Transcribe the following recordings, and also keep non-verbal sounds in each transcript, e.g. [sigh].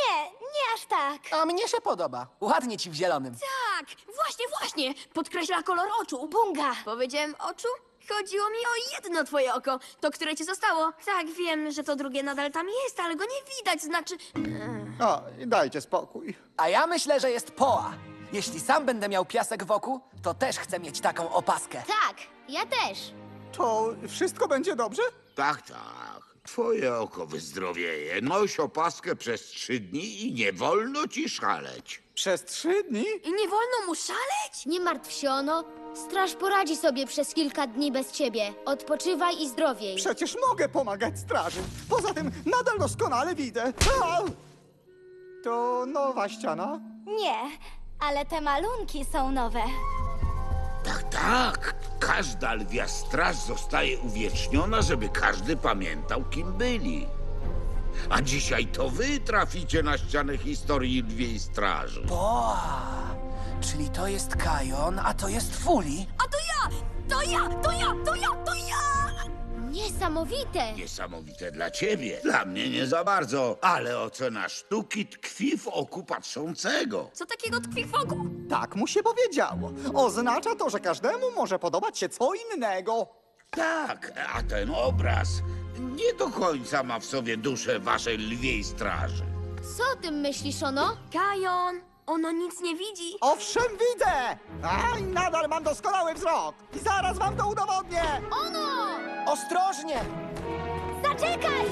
nie, nie aż tak. A mnie się podoba. Ładnie ci w zielonym. Tak, właśnie, właśnie. Podkreśla kolor oczu. Bunga. Powiedziałem oczu? Chodziło mi o jedno twoje oko, to które ci zostało. Tak, wiem, że to drugie nadal tam jest, ale go nie widać, znaczy... O, dajcie spokój. A ja myślę, że jest poła. Jeśli sam będę miał piasek wokół, to też chcę mieć taką opaskę. Tak, ja też. To wszystko będzie dobrze? Tak, tak. Twoje oko wyzdrowieje. Noś opaskę przez trzy dni i nie wolno ci szaleć. Przez trzy dni? I nie wolno mu szaleć? Nie martw się, ono. Straż poradzi sobie przez kilka dni bez ciebie. Odpoczywaj i zdrowiej. Przecież mogę pomagać straży. Poza tym nadal doskonale widzę. A! To nowa ściana? Nie, ale te malunki są nowe. Każda lwia straż zostaje uwieczniona, żeby każdy pamiętał, kim byli. A dzisiaj to wy traficie na ścianę historii lwiej straży. Poła. Czyli to jest Kajon, a to jest Fuli. A! To ja! To ja! To ja! Niesamowite. Niesamowite dla ciebie. Dla mnie nie za bardzo, ale ocena sztuki tkwi w oku patrzącego. Co takiego tkwi w oku? Tak mu się powiedziało. Oznacza to, że każdemu może podobać się co innego. Tak, a ten obraz nie do końca ma w sobie duszę waszej lwiej straży. Co o tym myślisz, ono? Kajon, ono nic nie widzi. Owszem, widzę! A, i nadal mam doskonały wzrok. I zaraz wam to udowodnię. Ono! Ostrożnie! Zaczekaj!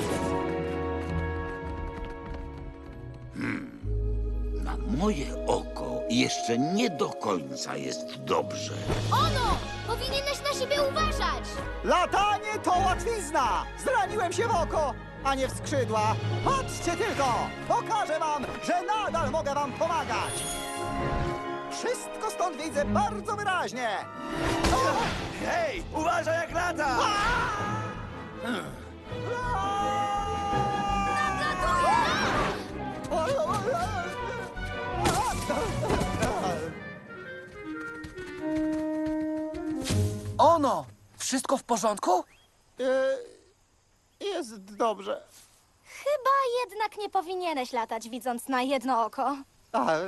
Na moje oko jeszcze nie do końca jest dobrze. Ono! Powinieneś na siebie uważać! Latanie to łatwizna! Zraniłem się w oko, a nie w skrzydła. Patrzcie tylko! Pokażę wam, że nadal mogę wam pomagać! Wszystko stąd widzę bardzo wyraźnie! Hej, uważaj jak lata! Ono! Wszystko w porządku? E, Jest dobrze. Chyba jednak nie powinieneś latać, widząc na jedno oko. A, e,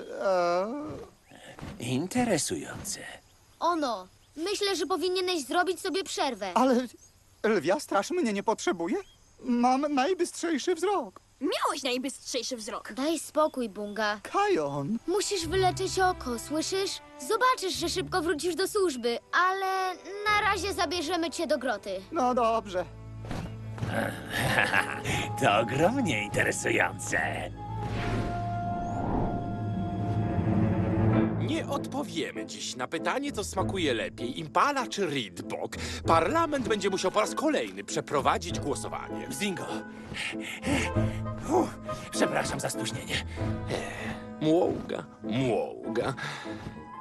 Interesujące. Ono, myślę, że powinieneś zrobić sobie przerwę. ale lwia straż mnie nie potrzebuje? Mam najbystrzejszy wzrok. Miałeś najbystrzejszy wzrok. Daj spokój, Bunga. Kajon. Musisz wyleczyć oko, słyszysz? Zobaczysz, że szybko wrócisz do służby, ale na razie zabierzemy cię do groty. No dobrze. [laughs] To ogromnie interesujące. Nie odpowiemy dziś na pytanie, co smakuje lepiej, Impala czy Reedbok. Parlament będzie musiał po raz kolejny przeprowadzić głosowanie. Zingo. Uff, przepraszam za spóźnienie. Młołga, młołga.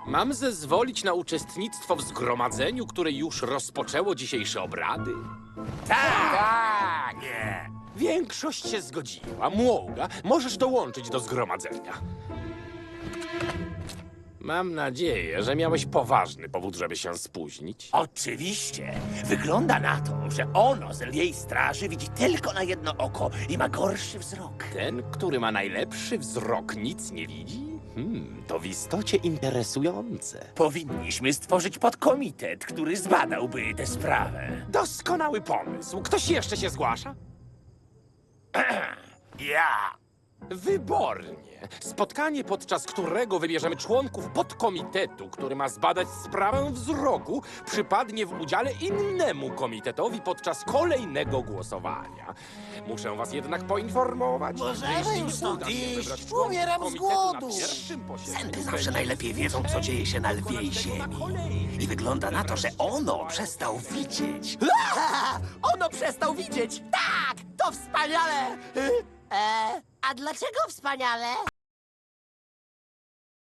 Mam zezwolić na uczestnictwo w zgromadzeniu, które już rozpoczęło dzisiejsze obrady? Tak! Nie. Większość się zgodziła. Młołga, możesz dołączyć do zgromadzenia. Mam nadzieję, że miałeś poważny powód, żeby się spóźnić. Oczywiście. Wygląda na to, że ono z lwiej straży widzi tylko na jedno oko i ma gorszy wzrok. Ten, który ma najlepszy wzrok, nic nie widzi? Hmm, to w istocie interesujące. Powinniśmy stworzyć podkomitet, który zbadałby tę sprawę. Doskonały pomysł. Ktoś jeszcze się zgłasza? [clears throat] Ja. Wybornie. Spotkanie, podczas którego wybierzemy członków podkomitetu, który ma zbadać sprawę wzroku, przypadnie w udziale innemu komitetowi podczas kolejnego głosowania. Muszę was jednak poinformować, Możemy że jeśli już stąd uda się iść. wybrać członków Umieram z komitetu na głodu. pierwszym posiedzeniu, Sępy będzie zawsze najlepiej wiedzą, co dzieje się na lwiej ziemi. I wygląda na to, że ono przestał widzieć. [laughs] Ono przestał widzieć! Tak! To wspaniale! E, a dlaczego wspaniale?